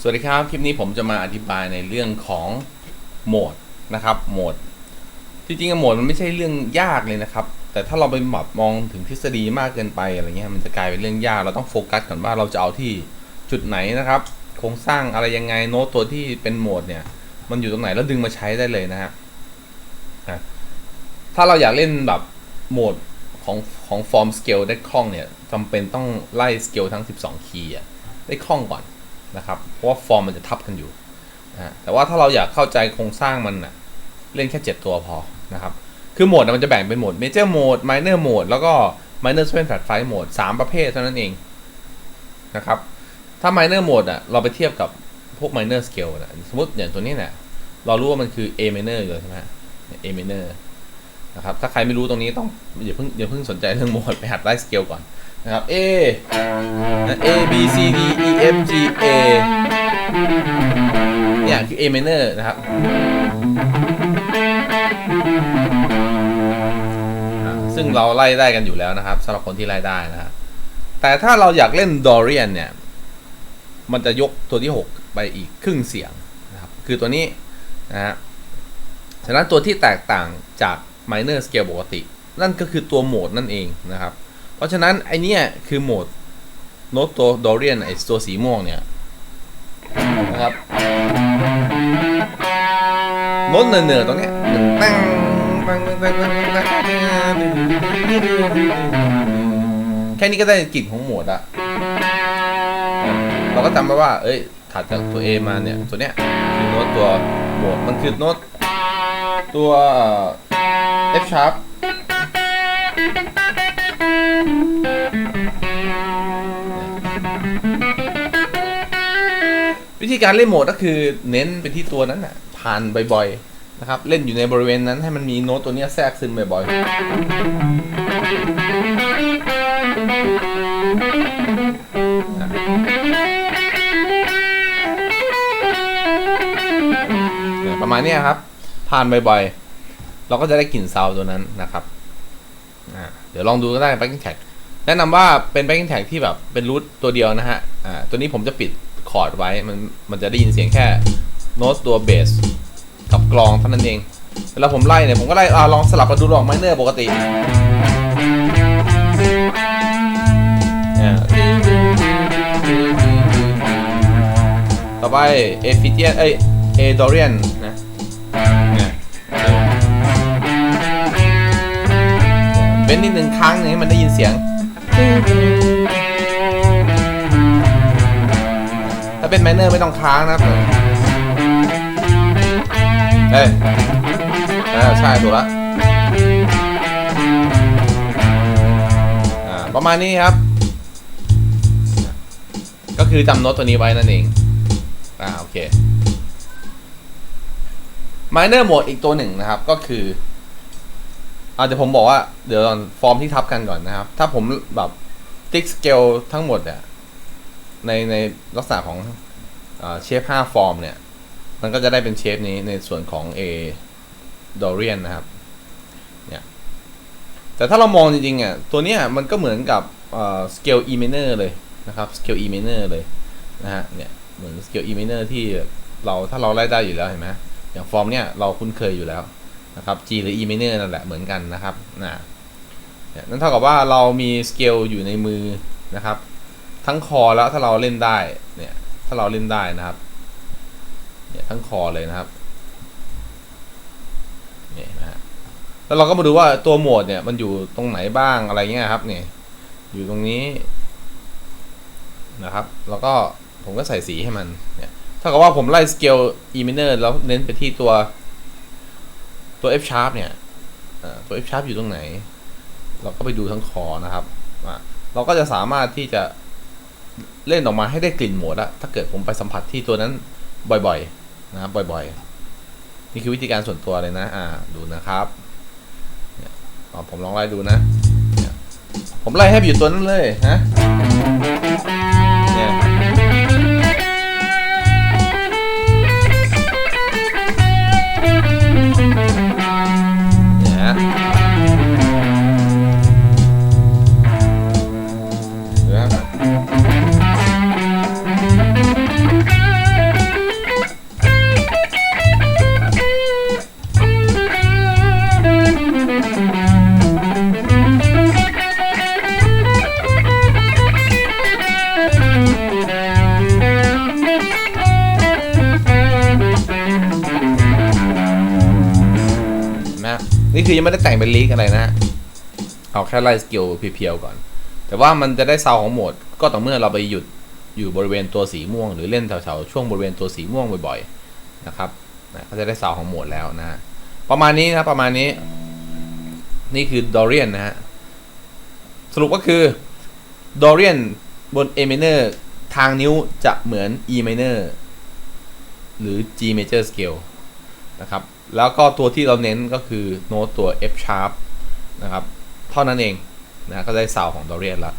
สวัสดีครับ คลิปนี้ผมจะมาอธิบายในเรื่องของโหมดนะครับ โหมดที่จริงๆโหมดมันไม่ใช่เรื่องยากเลยนะครับ แต่ถ้าเราไปแบบมองถึงทฤษฎีมากเกินไปอะไรเงี้ย มันจะกลายเป็นเรื่องยาก เราต้องโฟกัสก่อนว่าเราจะเอาที่จุดไหนนะครับ โครงสร้างอะไรยังไง โน้ตตัวที่เป็นโหมดเนี่ย มันอยู่ตรงไหนแล้วดึงมาใช้ได้เลยนะฮะ ถ้าเราอยากเล่นแบบโหมดของของฟอร์มสเกลได้คล่องเนี่ยจำเป็นต้องไล่สเกลทั้ง 12 คีย์ได้คล่องก่อน นะครับเพราะว่าฟอร์มมันจะทับกันอยู่แต่ว่าถ้าเราอยากเข้าใจโครงสร้างมันนะเล่นแค่ 7 ตัวพอนะครับคือโหมดนะมันจะแบ่งเป็นโหมด Major Mode Minor Mode แล้วก็ Minor Seven Flat Five Mode 3ประเภทเท่านั้นเองนะครับถ้า Minor Mode อะเราไปเทียบกับพวก Minor Scale นะสมมติอย่างตัวนี้เนี่ยเรารู้ว่ามันคือ A minor อยู่แล้วใช่ไหมเนี่ย A minor นะครับถ้าใครไม่รู้ตรงนี้ต้องอย่าเพิ่งอย่าเพิ่งสนใจเรื่องโหมดไปหัดไล่สเกลก่อน นะครับ A A B C D E F G A เนี่ยคือ A minor นะครับ ซึ่งเราไล่ได้กันอยู่แล้วนะครับสำหรับคนที่ไล่ได้นะครับแต่ถ้าเราอยากเล่น Dorian เนี่ย มันจะยกตัวที่ 6 ไปอีกครึ่งเสียงนะครับ คือตัวนี้นะฮะฉะนั้นตัวที่แตกต่างจาก minor scale ปกติ นั่นก็คือตัวโหมดนั่นเองนะครับ เพราะฉะนั้นไอเนี้ยคือโหมดโน้ตตัวดอเรียนไอตัวสีม่วงเนี่ยนะครับโน้ตเนือๆตรงเนี้ยตั้งตั้งตั้งตั้งตั้งแค่นี้ก็ได้กลิ่นของโหมดอะเราก็จำไว้ว่า เอ้ย ถัดจากตัว A มาเนี่ย ตัวเนี้ยคือโน้ตตัวโหมดมันคือโน้ตตัว F sharp วิธีการเล่นโหมดก็คือเน้นไปที่ตัวนั้นน่ะผ่านบ่อยๆนะครับ เล่นอยู่ในบริเวณนั้นให้มันมีโน้ตตัวนี้แทรกซึมบ่อยๆประมาณนี้ครับ ผ่านบ่อยๆ เราก็จะได้กลิ่นซาวตัวนั้นนะครับเดี๋ยวลองดูก็ได้ backing track แนะนำว่าเป็น backing track ที่แบบเป็นรูทตัวเดียวนะฮะตัวนี้ผมจะปิด คอร์ดไว้มันมันจะได้ยินเสียงแค่โน้ตตัวเบสกับกลองเท่านั้นเองเวลาผมไล่เนี่ยผมก็ไล่อ่าลองสลับมาดูลองไมเนอร์ปกติเนี่ยต่อไปเอฟิเทียนเอ้ยเอดอเรียนนะเนี่ยเป็นนิดหนึ่งครั้งหนึงให้มันได้ยินเสียงาเป็นไมเนอร์ไม่ต้องค้างนะครับเอ้ยอ่าใช่ถูกละอ่าประมาณนี้ครับ ก็คือจำโน้ตตัวนี้ไว้นั่นเอง อ่าโอเค minor mode อีกตัวหนึ่งนะครับ ก็คืออาจจะเดี๋ยวผมบอกว่าเดี๋ยวตอนฟอร์มที่ทับกันก่อนนะครับ ถ้าผมแบบติ๊กสเกลทั้งหมดเนี่ย ในในลักษณะของเชฟ5ฟอร์มเนี่ย มันก็จะได้เป็นเชฟนี้ในส่วนของ A Dorian นะครับ เนี่ย แต่ถ้าเรามองจริงๆอะตัวเนี้ยมันก็เหมือนกับสเกล E minor เลยนะครับสเกล E minor เลยนะฮะ เนี่ย เหมือนสเกล E minor ที่เราถ้าเราไล่ได้อยู่แล้วเห็นไหมอย่างฟอร์มเนี้ยเราคุ้นเคยอยู่แล้วนะครับ G หรือ E minor นั่นแหละเหมือนกันนะครับนะนั่นเท่ากับว่าเรามีสเกลอยู่ในมือนะครับ ทั้งคอแล้วถ้าเราเล่นได้เนี่ยถ้าเราเล่นได้นะครับเนี่ยทั้งคอเลยนะครับเนี่ยนะฮะแล้วเราก็มาดูว่าตัวโหมดเนี่ยมันอยู่ตรงไหนบ้างอะไรเงี้ยครับเนี่ยอยู่ตรงนี้นะครับ แล้วก็ผมก็ใส่สีให้มันเนี่ยถ้ากับว่าผมไล่สเกล E minor แล้วเน้นไปที่ตัวตัว F sharp เนี่ยตัว F sharp อยู่ตรงไหน เราก็ไปดูทั้งคอนะครับอ่าเราก็จะสามารถที่จะ เล่นออกมาให้ได้กลิ่นหมดละถ้าเกิดผมไปสัมผัสที่ตัวนั้นบ่อยๆนะครับบ่อยๆ นี่คือวิธีการส่วนตัวเลยนะ อ่า ดูนะครับผมลองไล่ดูนะ ผมไล่ให้อยู่ตัวนั้นเลยนะ คือยังไม่ได้แต่งเป็นลีกอะไรนะเอาแค่ไล่สกิลเพียวๆก่อน แต่ว่ามันจะได้ซาวของโหมด ก็ต่อเมื่อเราไปหยุดอยู่บริเวณตัวสีม่วง หรือเล่นแถวๆช่วงบริเวณตัวสีม่วงบ่อยๆนะครับนะก็จะได้ซาวของโหมดแล้วนะฮะประมาณนี้นะประมาณนี้ นี่คือดอเรียนนะฮะสรุปก็คือดอเรียนบน A minor ทางนิ้วจะเหมือน E minor หรือ G major scale นะครับ แล้วก็ตัวที่เราเน้นก็คือโน้ตตัว F sharp นะครับ เท่านั้นเองนะก็ได้ซาวของดอเรียนละ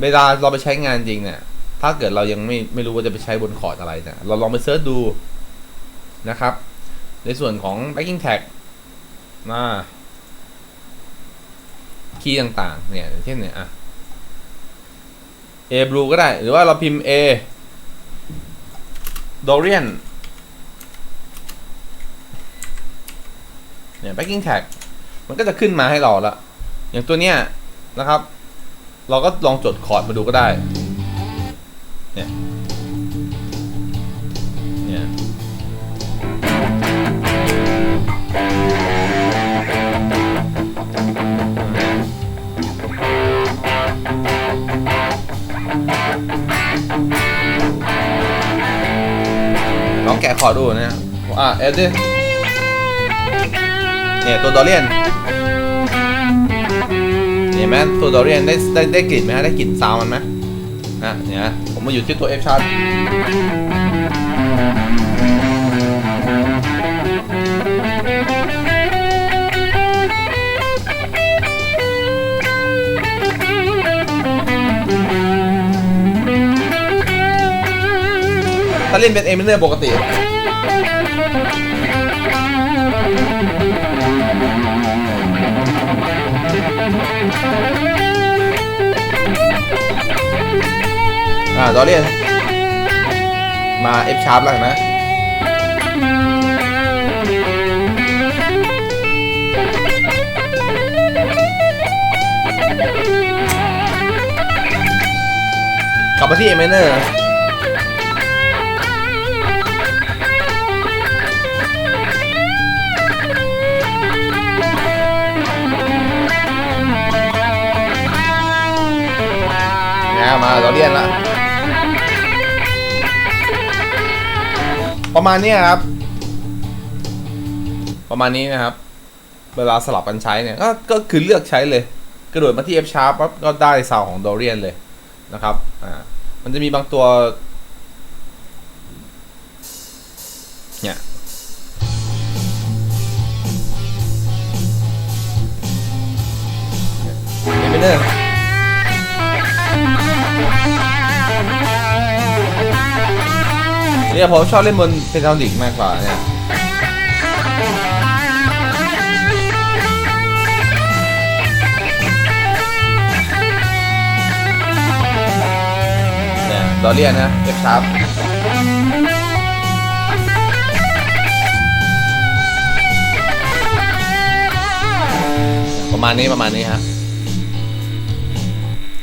เวลาเราไปใช้งานจริงเนี่ย ถ้าเกิดเรายังไม่ไม่รู้ว่าจะไปใช้บนคอร์ดอะไรเนี่ย เราลองไปเซิร์ชดูนะครับ ในส่วนของ backing tag นะคีย์ต่างๆ เนี่ยเช่นเนี่ยอะ A blue ก็ได้ หรือว่าเราพิมพ์ A Dorian เนี่ย backing tag มันก็จะขึ้นมาให้เราละอย่างตัวเนี้ยนะครับ เราก็ลองจดคอร์ดมาดูก็ได้ เนี่ย เนี่ยลองแกะคอร์ดดูนะฮะอะเอฟดิ เนี่ยตัวดอเรียนเห็นไหมตัวดอเรียนได้ได้ได้กลิ่นไหมฮะได้กลิ่นซาวมันไหมนะเนี่ยผมมาอยู่ที่ตัว F sharp ถ้าเล่นเป็นเอมิเนอร์ปกติ อ่าดอเรียน มา F sharp แล้วเห็นไหมกลับมาที่ A minor มาเราเรียนละ ประมาณนี้ครับ ประมาณนี้นะครับ เวลาสลับกันใช้เนี่ยก็ก็คือเลือกใช้เลย กระโดดมาที่ F sharp ปั๊บก็ได้ซาวของโดเรียนเลยนะครับ อ่า มันจะมีบางตัว เนี่ยเอเมเนอร์ เนี่ยผมชอบเล่นบนเพนทานิกมากกว่าเนี่ยเนี่ยดอเรียนนะ F sharp ประมาณนี้ประมาณนี้ฮะ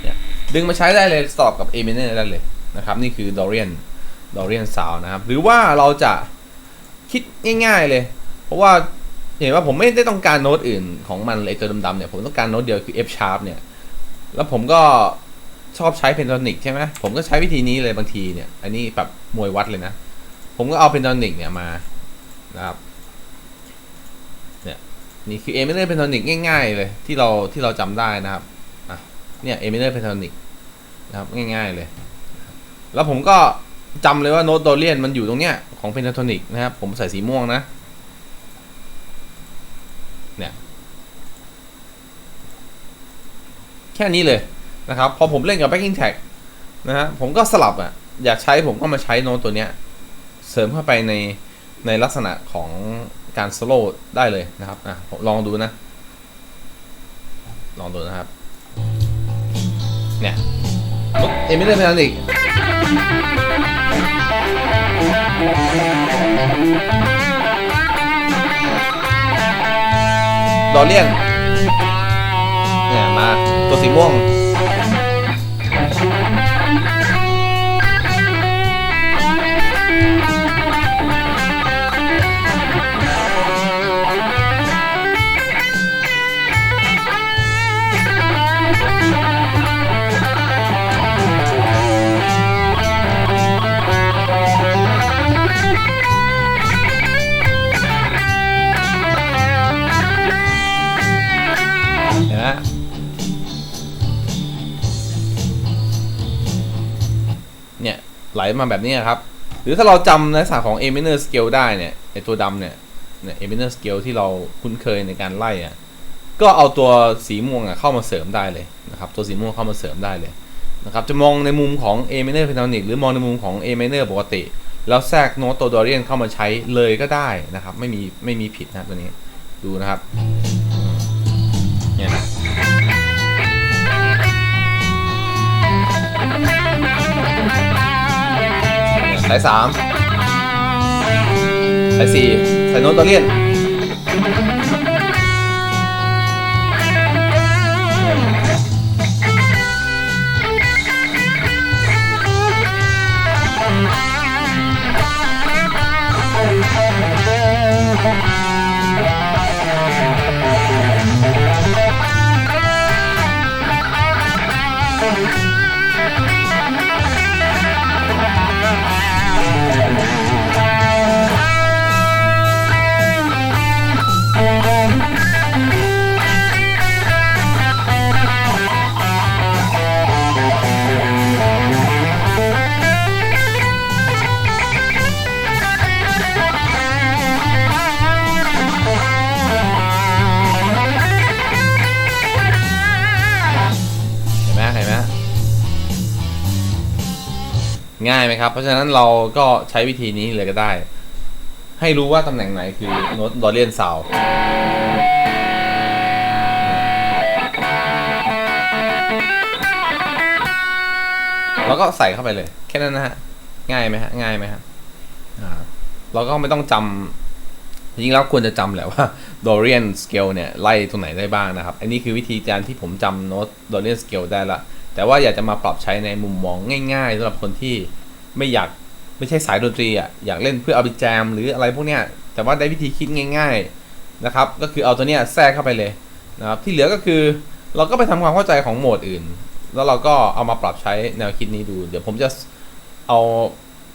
เนี่ยดึงมาใช้ได้เลยสอบกับ A minor ได้เลยนะครับ นี่คือ Dorian Dorian Sound น ดอรีนซาวนะครับ หรือว่าเราจะคิดง่ายๆเลย เพราะว่าเห็นว่าผมไม่ได้ต้องการโน้ตอื่นของมันเลยตัวดำๆเนี่ยผมต้องการโน้ตเดียวคือ F sharp เนี่ย แล้วผมก็ชอบใช้เพนทอนิกใช่ไหมผมก็ใช้วิธีนี้เลยบางทีเนี่ย อันนี้แบบมวยวัดเลยนะ ผมก็เอาเพนทอนิกเนี่ยมานะครับเนี่ยนี่คือ A minor pentatonic ง่าย ๆ เลยที่เราที่เราจำได้นะครับอะเนี่ย A minor pentatonic นะครับง่าย ๆเลย แล้วผมก็ จำเลยว่าโน้ตโดเรียนมันอยู่ตรงเนี้ยของ pentatonic นะครับ ผมใส่สีม่วงนะ เนี่ย แค่นี้เลยนะครับ พอผมเล่นกับ backing tag นะฮะผมก็สลับอะ อยากใช้ผมก็มาใช้โน้ตตัวเนี้ย เสริมเข้าไปในในลักษณะของการสโลว์ได้เลยนะครับอะผมลองดูนะ ลองดูนะครับ เนี่ยเอมิเลอร์เพนอีก ดอเลียนเนี่ยมาตัวสีม่วง ไหลมาแบบนี้ครับ หรือถ้าเราจำในลักษณะของ A minor scale ได้เนี่ยไอตัวดำเนี่ยเนี่ย A minor scale ที่เราคุ้นเคยในการไล่อะก็เอาตัวสีม่วงอะเข้ามาเสริมได้เลยนะครับตัวสีม่วงเข้ามาเสริมได้เลยนะครับจะมองในมุมของ A minor pentatonic หรือมองในมุมของ A minor ปกติ แล้วแทรกโน้ตตัวดอเรียนเข้ามาใช้เลยก็ได้นะครับ ไม่มีไม่มีผิดนะตัวนี้ดูนะครับเนี่ยนะ สายสามสายสี่สายโน้ตดอเรียนเง่ายไหมครับ เพราะฉะนั้นเราก็ใช้วิธีนี้เลยก็ได้ ให้รู้ว่าตำแหน่งไหนคือโน้ตดอเรียนซาวแล้วก็ใส่เข้าไปเลย แค่นั้นนะฮะ ง่ายไหมฮะ ง่ายไหมฮะอ่าเราก็ไม่ต้องจำจริงๆแล้วควรจะจำแหละว่า Dorian Scale เนี่ย ไล่ตรงไหนได้บ้างนะครับ อันนี้คือวิธีการที่ผมจำโน้ต Dorian Scale ได้ละ แต่ว่าอยากจะมาปรับใช้ในมุมมองง่ายๆสำหรับคนที่ไม่อยากไม่ใช่สายดนตรีอะอยากเล่นเพื่อเอาไปแจมหรืออะไรพวกเนี้ยแต่ว่าได้วิธีคิดง่าย ๆนะครับ ก็คือเอาตัวเนี้ยแทรกเข้าไปเลยนะครับที่เหลือก็คือเราก็ไปทำความเข้าใจของโหมดอื่น แล้วเราก็เอามาปรับใช้แนวคิดนี้ดู เดี๋ยวผมจะเอา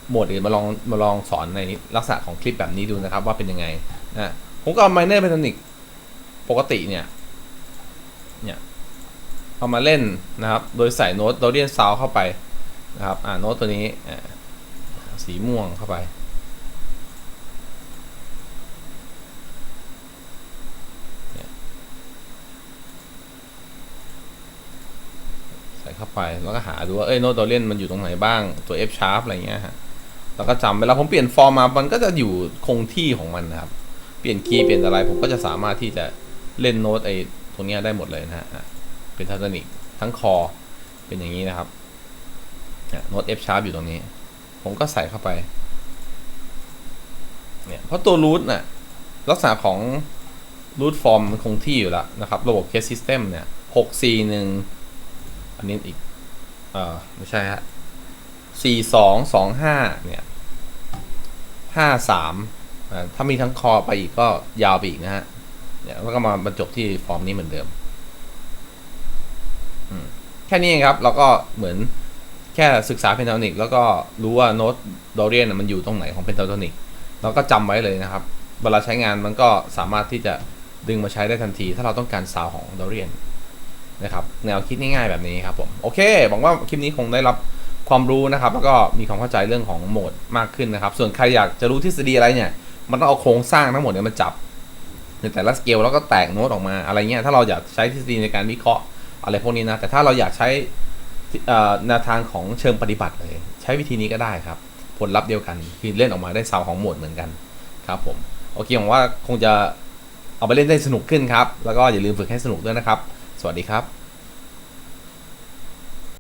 โหมดอื่นมาลองมาลองสอนในลักษณะของคลิปแบบนี้ดูนะครับ ว่าเป็นยังไงนะผมก็เอา minor pentatonic ปกติเนี่ยเนี่ย เอามาเล่นนะครับ โดยใส่โน้ตดอเรียนซาวเข้าไปนะครับ อ่าโน้ตตัวนี้สีม่วงเข้าไป ใส่เข้าไป แล้วก็หาดูว่าเอ้ยโน้ตดอเรียนมันอยู่ตรงไหนบ้าง ตัว F sharp อะไรเงี้ยฮะแล้วก็จำเวลาผมเปลี่ยนฟอร์มมา มันก็จะอยู่คงที่ของมันนะครับ เปลี่ยนคีย์เปลี่ยนอะไร ผมก็จะสามารถที่จะเล่นโน้ตไอ้ตรงนี้ได้หมดเลยนะฮะ เป็นทัศนิกทั้งคอ เป็นอย่างนี้นะครับโน้ต F sharp อยู่ตรงนี้ ผมก็ใส่เข้าไป เนี่ย เพราะตัวรูทน่ะ ลักษณะของรูทฟอร์มมันคงที่อยู่แล้วนะครับ ระบบเคสซิสเต็มเนี่ยหกสี่หนึ่งอันนี้อีก เออไม่ใช่ฮะสี่สองสองห้าเนี่ยห้าสามถ้ามีทั้งคอไปอีกก็ยาวไปอีกนะฮะ เนี่ยแล้วก็มาบรรจบที่ฟอร์มนี้เหมือนเดิม แค่นี้เองครับ เราก็เหมือนแค่ศึกษาเพนทาโทนิกแล้วก็รู้ว่าโน้ตดอเรียนมันอยู่ตรงไหนของเพนทาโทนิกเราก็จำไว้เลยนะครับ เวลาใช้งานมันก็สามารถที่จะดึงมาใช้ได้ทันที ถ้าเราต้องการซาวของดอเรียนนะครับแนวคิดง่ายๆแบบนี้ครับผมโอเคหวังว่าคลิปนี้คงได้รับความรู้นะครับ แล้วก็มีความเข้าใจเรื่องของโหมดมากขึ้นนะครับ ส่วนใครอยากจะรู้ทฤษฎีอะไรเนี่ย มันต้องเอาโครงสร้างทั้งหมดเนี่ยมาจับในแต่ละสเกลแล้วก็แตกโน้ตออกมาอะไรเงี้ยถ้าเราอยากใช้ทฤษฎีในการวิเคราะห์ อะไรพวกนี้นะ แต่ถ้าเราอยากใช้แนวทางของเชิงปฏิบัติเลย ใช้วิธีนี้ก็ได้ครับ ผลลัพธ์เดียวกันคือเล่นออกมาได้ซาวของโหมดเหมือนกันครับผมโอเคผมว่าคงจะเอาไปเล่นได้สนุกขึ้นครับ แล้วก็อย่าลืมฝึกให้สนุกด้วยนะครับ สวัสดีครับ